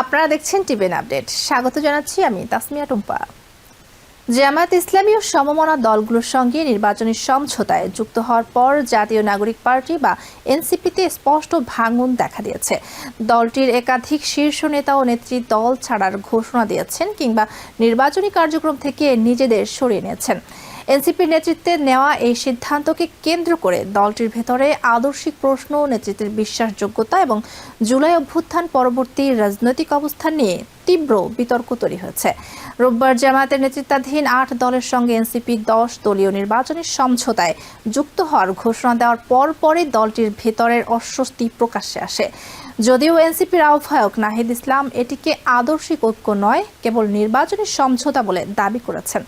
আপনারা দেখছেন টিভেন আপডেট। স্বাগত জানাচ্ছি আমি তাসমিয়া টুম্পা। জামায়াত ইসলামী ও সমমনা দলগুলোর সঙ্গে নির্বাচনী সমঝোতায় যুক্ত হওয়ার পর জাতীয় নাগরিক পার্টি বা এনসিপিতে স্পষ্ট ভাঙন দেখা দিয়েছে। দলটির একাধিক শীর্ষ নেতা ও নেত্রী দল ছাড়ার ঘোষণা দিয়েছেন কিংবা নির্বাচনী কার্যক্রম থেকে নিজেদের সরিয়ে নিয়েছেন। এনসিপির নেতৃত্বে নেওয়া এই সিদ্ধান্তকে কেন্দ্র করে দলটির ভেতরে আদর্শিক প্রশ্ন, নেতৃত্বের বিশ্বাসযোগ্যতা এবং জুলাই অভ্যুত্থান পরবর্তী রাজনৈতিক অবস্থান নিয়ে তীব্র বিতর্ক তৈরি হয়েছে। রোববার জামায়াতের নেতৃত্বাধীন আট দলের সঙ্গে এনসিপি দশ দলীয় নির্বাচনী সমঝোতায় যুক্ত হওয়ার ঘোষণা দেওয়ার পর পরই দলটির ভেতরের অস্বস্তি প্রকাশ্যে আসে। যদিও এনসিপির আহ্বায়ক নাহিদ ইসলাম এটিকে আদর্শিক ঐক্য নয়, কেবল নির্বাচনী সমঝোতা বলে দাবি করেছেন।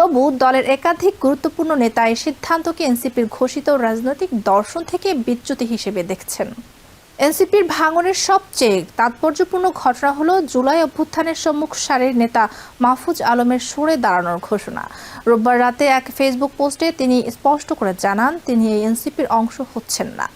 তবু দলের একাধিক গুরুত্বপূর্ণ নেতা এই সিদ্ধান্তকে এনসিপির ঘোষিত রাজনৈতিক দর্শন থেকে বিচ্যুতি হিসেবে দেখছেন। এনসিপির ভাঙনের সবচেয়ে তাৎপর্যপূর্ণ ঘটনা হলো জুলাই অভ্যুত্থানের সম্মুখ সারির নেতা মাহফুজ আলমের সরে দাঁড়ানোর ঘোষণা। রোববার রাতে এক ফেসবুক পোস্টে তিনি স্পষ্ট করে জানান, তিনি এই এনসিপির অংশ হচ্ছেন না।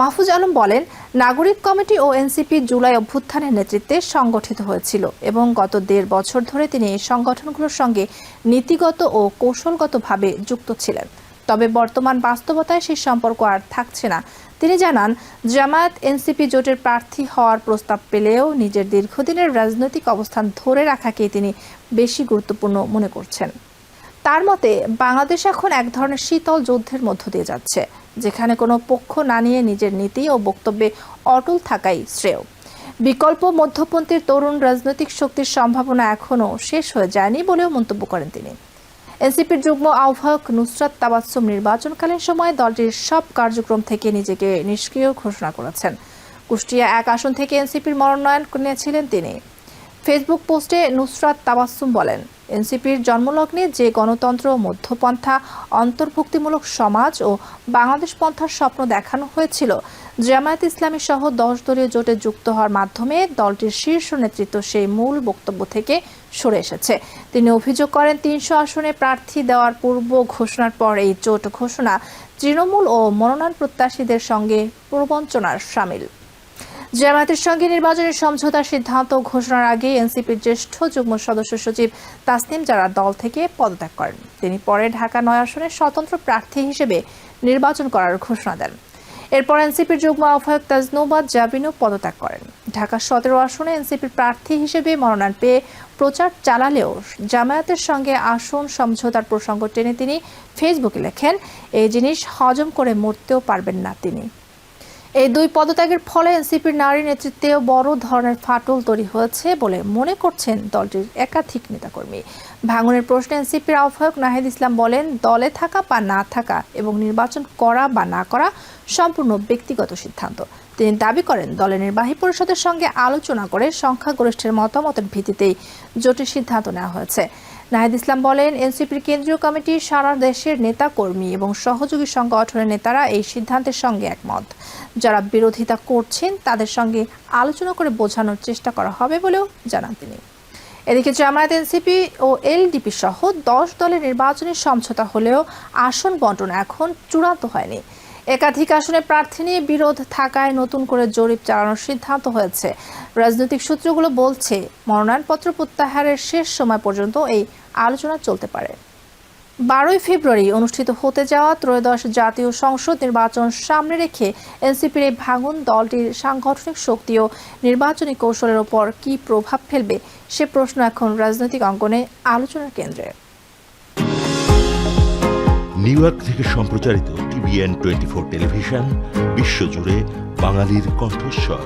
মাহফুজ আলম বলেন, নাগরিক কমিটি ও এনসিপি জুলাই অভ্যুত্থানের নেতৃত্বে সংগঠিত হয়েছিল এবং গত দেড় বছর ধরে তিনি এই সংগঠনগুলোর সঙ্গে নীতিগত ও কৌশলগতভাবে যুক্ত ছিলেন। তবে বর্তমান বাস্তবতায় সেই সম্পর্ক আর থাকছে না। তিনি জানান, জামায়াত এনসিপি জোটের প্রার্থী হওয়ার প্রস্তাব পেলেও নিজের দীর্ঘদিনের রাজনৈতিক অবস্থান ধরে রাখাকেই তিনি বেশি গুরুত্বপূর্ণ মনে করছেন। তার মতে, বাংলাদেশ এখন এক ধরনের শীতল যুদ্ধের মধ্য দিয়ে যাচ্ছে, যেখানে কোনো পক্ষ না নিয়ে নিজের নীতি ও বক্তব্যে অটল থাকাই শ্রেয়। বিকল্প মধ্যপন্থীর তরুণ রাজনৈতিক শক্তির সম্ভাবনা এখনও শেষ হয়ে যায়নি বলেও মন্তব্য করেন তিনি। এনসিপির যুগ্ম আহ্বায়ক নুসরাত তাবাসসুম নির্বাচনকালীন সময়ে দলটির সব কার্যক্রম থেকে নিজেকে নিষ্ক্রিয় ঘোষণা করেছেন। কুষ্টিয়া এক আসন থেকে এনসিপির মনোনয়ন নিয়েছিলেন তিনি। ফেসবুক পোস্টে নুসরাত তাবাসসুম বলেন এনসিপির জন্মলগ্নে যে গণতন্ত্র, মধ্যপন্থা, অন্তর্ভুক্তিমূলক সমাজ ও বাংলাদেশ পন্থার স্বপ্ন দেখানো হয়েছিল। জামায়াত ইসলামী সহ দশ দলীয় জোটে যুক্ত হওয়ার মাধ্যমে দলটির শীর্ষ নেতৃত্ব সেই মূল বক্তব্য থেকে সরে এসেছে। তিনি অভিযোগ করেন, তিনশো আসনে প্রার্থী দেওয়ার পূর্ব ঘোষণার পর এই জোট ঘোষণা তৃণমূল ও মনোনয়ন প্রত্যাশীদের সঙ্গে প্রবঞ্চনার সামিল। জামায়াতের সঙ্গে নির্বাচনের সমঝোতার সিদ্ধান্ত ঘোষণার আগে এনসিপির জ্যেষ্ঠ যুগ্ম সদস্য সচিব তাসনিম যারা দল থেকে পদত্যাগ করেন। তিনি পরে ঢাকা নয় আসনে স্বতন্ত্র প্রার্থী হিসেবে নির্বাচন করার ঘোষণা দেন। এরপর এনসিপির যুগ্ম আহ্বায়ক তাজনৌবাদ জাবিনও পদত্যাগ করেন। ঢাকা সতেরো আসনে এনসিপির প্রার্থী হিসেবে মনোনয়ন পেয়ে প্রচার চালালেও জামায়াতের সঙ্গে আসন সমঝোতার প্রসঙ্গ টেনে তিনি ফেসবুকে লেখেন, এই জিনিস হজম করে মরতেও পারবেন না তিনি। এই দুই পদত্যাগের ফলে এনসিপির নারী নেতৃত্বেও বড় ধরনের ফাটল তৈরি হয়েছে বলে মনে করছেন দলটির একাধিক নেতাকর্মী। ভাঙনের প্রশ্নে এনসিপির আহ্বায়ক নাহিদ ইসলাম বলেন, দলে থাকা বা না থাকা এবং নির্বাচন করা বা না করা সম্পূর্ণ ব্যক্তিগত সিদ্ধান্ত। তিনি দাবি করেন, দলের নির্বাহী পরিষদের সঙ্গে আলোচনা করে সংখ্যাগরিষ্ঠের মতামতের ভিত্তিতেই জোটের সিদ্ধান্ত নেওয়া হয়েছে। নাহিদ ইসলাম বলেন, এনসিপির কেন্দ্রীয় কমিটি সারা দেশের নেতা কর্মী এবং সহযোগী সংগঠনের নেতারা এই সিদ্ধান্তের সঙ্গে একমত। যারা বিরোধিতা করছেন, তাদের সঙ্গে আলোচনা করে বোঝানোর চেষ্টা করা হবে বলেও জানান তিনি। এদিকে জামায়াত এনসিপি ও এলডিপি সহ দশ দলের নির্বাচনী সমঝোতা হলেও আসন বন্টন এখন চূড়ান্ত হয়নি। একাধিক আসনে প্রার্থী নিয়ে বিরোধ থাকায় নতুন করে জরিপ চালানোর সিদ্ধান্ত হয়েছে। রাজনৈতিক সূত্রগুলো বলছে, মনোনয়নপত্র প্রত্যাহারের শেষ সময় পর্যন্ত এই আলোচনা চলতে পারে। বারোই ফেব্রুয়ারি অনুষ্ঠিত হতে যাওয়া ত্রয়োদশ জাতীয় সংসদ নির্বাচন সামনে রেখে এনসিপির এই ভাঙন দলটির সাংগঠনিক শক্তি ও নির্বাচনী কৌশলের ওপর কী প্রভাব ফেলবে, সে প্রশ্ন এখন রাজনৈতিক অঙ্গনে আলোচনার কেন্দ্রে। নিউ ইয়র্ক থেকে সম্প্রচারিত টিভিএন টোয়েন্টি ফোর টেলিভিশন বিশ্বজুড়ে বাঙালির কণ্ঠস্বর।